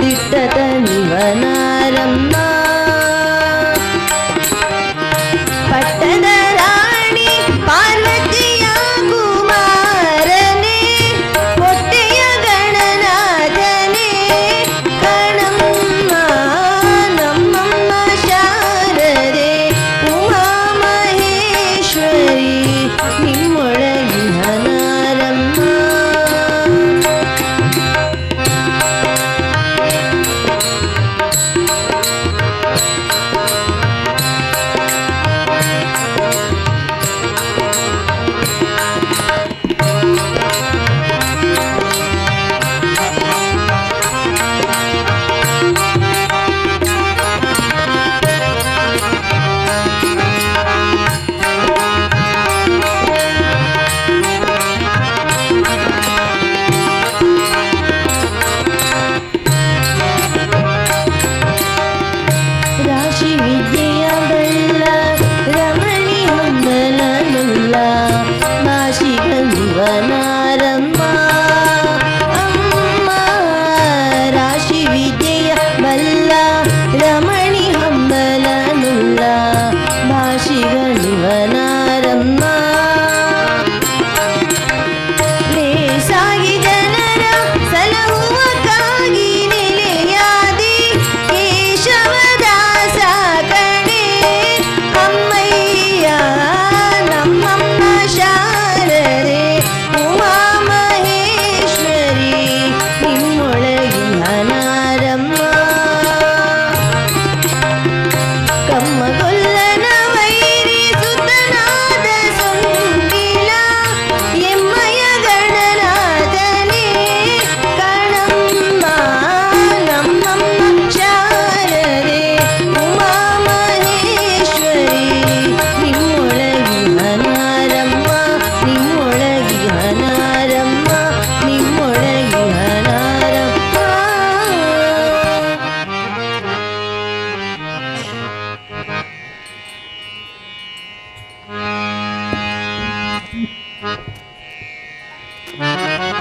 నిట్టత నివనారమ్మ Ramani അമ്പലനുള്ള ഭാഷികൾ